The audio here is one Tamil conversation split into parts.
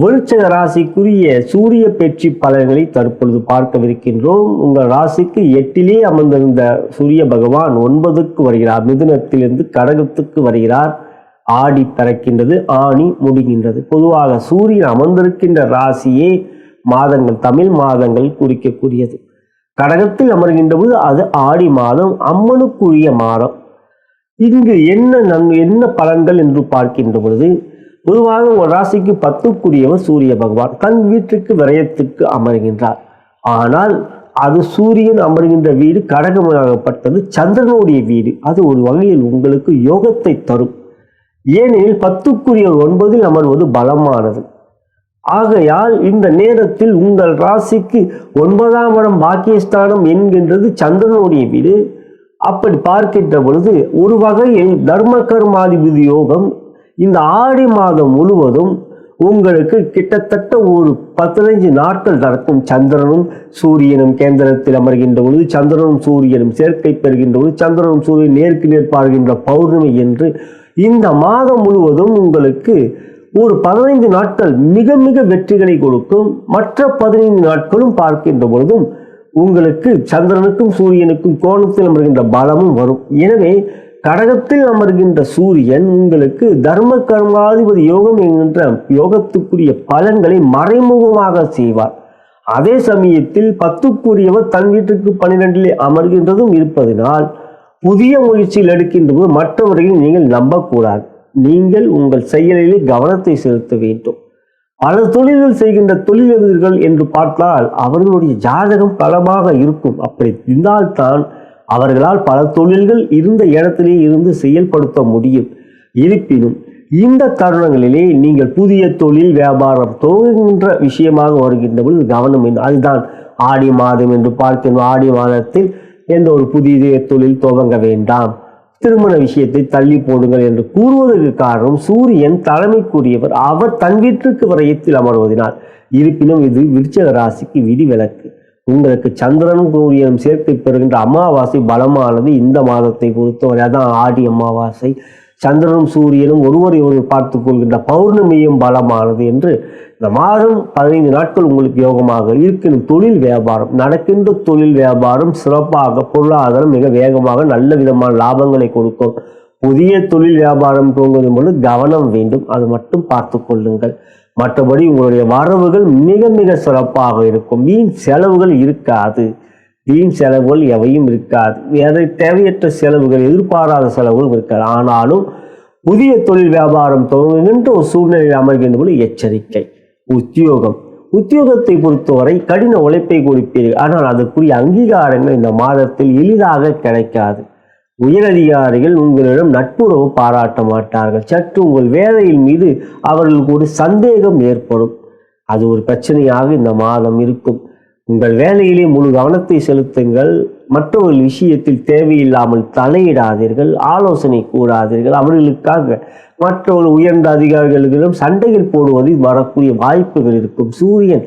விருச்சக ராசிக்குரிய சூரிய பெற்றி பலன்களை தற்பொழுது பார்க்கவிருக்கின்றோம். உங்கள் ராசிக்கு எட்டிலே அமர்ந்திருந்த சூரிய பகவான் ஒன்பதுக்கு வருகிறார். மிதுனத்திலிருந்து கடகத்துக்கு வருகிறார். ஆடி பிறக்கின்றது ஆணி முடிகின்றது. பொதுவாக சூரியன் அமர்ந்திருக்கின்ற ராசியே மாதங்கள் தமிழ் மாதங்கள் குறிக்கக்கூடியது. கடகத்தில் அமர்கின்ற போது அது ஆடி மாதம் அம்மனுக்குரிய மாதம். இங்கு என்ன நன் என்ன பலன்கள் என்று பார்க்கின்ற பொழுது பொதுவாக உங்கள் ராசிக்கு பத்துக்குரியவர் சூரிய பகவான். தன் வீட்டுக்கு விரயத்துக்கு அமர்கின்றார். ஆனால் அது சூரியன் அமர்கின்ற வீடு கடகமாகப்பட்டது சந்திரனுடைய வீடு. அது ஒரு வகையில் உங்களுக்கு யோகத்தை தரும். ஏனெனில் பத்துக்குரிய ஒன்பதில் அமர்வது பலமானது. ஆகையால் இந்த நேரத்தில் உங்கள் ராசிக்கு ஒன்பதாம் இடம் பாக்கியஸ்தானம் என்கின்றது சந்திரனுடைய வீடு. அப்படி பார்க்கின்ற பொழுது ஒரு வகையில் தர்ம கர்மாதிபதி யோகம் இந்த ஆடி மாதம் முழுவதும் உங்களுக்கு கிட்டத்தட்ட ஒரு பதினைஞ்சு நாட்கள் நடக்கும் சந்திரனும் சூரியனும் கேந்திரத்தில் அமர்கின்ற பொழுது சந்திரனும் சூரியனும் சேர்க்கை பெறுகின்ற பொழுது சந்திரனும் சூரியன் நேருக்கு நேர் பார்க்கின்ற பௌர்ணமி என்று இந்த மாதம் முழுவதும் உங்களுக்கு ஒரு பதினைந்து நாட்கள் மிக மிக வெற்றிகளை கொடுக்கும். மற்ற பதினைந்து நாட்களும் பார்க்கின்ற பொழுதும் உங்களுக்கு சந்திரனுக்கும் சூரியனுக்கும் கோணத்தில் அமர்கின்ற பலமும் வரும். எனவே கடகத்தில் அமர்கின்ற சூரியன் உங்களுக்கு தர்ம கர்மாதிபதி யோகம் என்கின்ற யோகத்துக்குரிய பலன்களை மறைமுகமாக செய்வார். அதே சமயத்தில் பத்துக்குரியவர் தன் வீட்டுக்கு பன்னிரெண்டிலே அமர்கின்றதும் இருப்பதனால் புதிய முயற்சியில் எடுக்கின்ற போது மற்றவர்களை நீங்கள் நம்பக்கூடாது. நீங்கள் உங்கள் செயலிலே கவனத்தை செலுத்த வேண்டும். பல தொழில்கள் செய்கின்ற தொழிலதிர்கள் என்று பார்த்தால் அவர்களுடைய ஜாதகம் பலமாக இருக்கும். அப்படி இருந்தால்தான் அவர்களால் பல தொழில்கள் இருந்த இடத்திலே இருந்து செயல்படுத்த முடியும். இருப்பினும் இந்த தருணங்களிலே நீங்கள் புதிய தொழில் வியாபாரம் துவங்குகின்ற விஷயமாக வருகின்ற பொழுது கவனம் அதுதான் ஆடி மாதம் என்று பார்க்கின்ற ஆடி மாதத்தில் எந்த ஒரு புதிய தொழில் துவங்க வேண்டாம். திருமண விஷயத்தை தள்ளி போடுங்கள் என்று கூறுவதற்கு காரணம் சூரியன் தலைமைக்குரியவர். அவர் தன் வீட்டிற்கு வரையத்தில் அமர்வதினால். இருப்பினும் இது விருச்சக ராசிக்கு விதிவிலக்கு. உங்களுக்கு சந்திரனும் சூரியனும் சேர்த்து பெறுகின்ற அமாவாசை பலமானது இந்த மாதத்தை பொறுத்தவரை. அதான் ஆடி அமாவாசை. சந்திரனும் சூரியனும் ஒருவரை ஒருவர் பார்த்து கொள்கின்ற பௌர்ணமியும் பலமானது என்று இந்த மாதம் பதினைந்து நாட்கள் உங்களுக்கு யோகமாக இருக்கணும் தொழில் வியாபாரம். நடக்கின்ற தொழில் வியாபாரம் சிறப்பாக பொருளாதாரம் மிக வேகமாக நல்ல விதமான லாபங்களை கொடுக்கும். புதிய தொழில் வியாபாரம் துவங்குவதன் பொழுது கவனம் வேண்டும். அது மட்டும் பார்த்து கொள்ளுங்கள். மற்றபடி உங்களுடைய வரவுகள் மிக மிக சிறப்பாக இருக்கும். வீண் செலவுகள் இருக்காது. வீண் செலவுகள் எவையும் இருக்காது. வேறு தேவையற்ற செலவுகள் எதிர்பாராத செலவுகள் இருக்காது. ஆனாலும் புதிய தொழில் வியாபாரம் துவங்குகின்ற ஒரு சூழ்நிலையில் அமர்கின்ற போது எச்சரிக்கை உத்தியோகம். உத்தியோகத்தை பொறுத்தவரை கடின உழைப்பை கொடுப்பீர்கள். ஆனால் அதற்குரிய அங்கீகாரங்கள் இந்த மாதத்தில் எளிதாக கிடைக்காது. உயரதிகாரிகள் உங்களிடம் நட்புறவு பாராட்ட மாட்டார்கள். சற்று உங்கள் வேலையின் மீது அவர்களுக்கு ஒரு சந்தேகம் ஏற்படும். அது ஒரு பிரச்சனையாக இந்த மாதம் இருக்கும். உங்கள் வேலையிலே முழு கவனத்தை செலுத்துங்கள். மற்றவர்கள் விஷயத்தில் தேவையில்லாமல் தலையிடாதீர்கள். ஆலோசனை கூறாதீர்கள். அவர்களுக்காக மற்றவர்கள் உயர்ந்த அதிகாரிகளிடம் சண்டையில் போடுவதில் வரக்கூடிய வாய்ப்புகள் இருக்கும். சூரியன்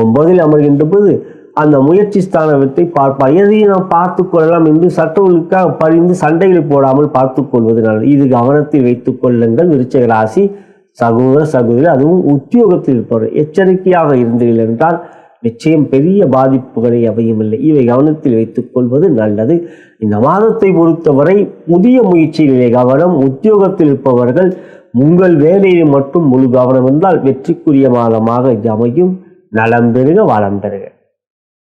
ஒன்பதில் அமர்கின்ற போது அந்த முயற்சி ஸ்தானத்தை பார்ப்பார். எதையும் நாம் பார்த்து கொள்ளலாம் என்று சற்றவர்களுக்காக பறிந்து சண்டைகளை போடாமல் பார்த்து கொள்வது நல்லது. இது கவனத்தில் வைத்துக் கொள்ளுங்கள். விருச்சக ராசி சகோதர சகோதரி அதுவும் உத்தியோகத்தில் இருப்பவர். எச்சரிக்கையாக இருந்தீர்கள் என்றால் நிச்சயம் பெரிய பாதிப்புகளை அவையும் இல்லை இவை கவனத்தில் வைத்துக் கொள்வது நல்லது. இந்த மாதத்தை பொறுத்தவரை புதிய முயற்சிகளிலே கவனம் உத்தியோகத்தில் இருப்பவர்கள் உங்கள் வேலையில் மட்டும் முழு கவனம் இருந்தால் வெற்றிக்குரிய மாதமாக இது அமையும். நலம் பெறுக வளம் பெறுக.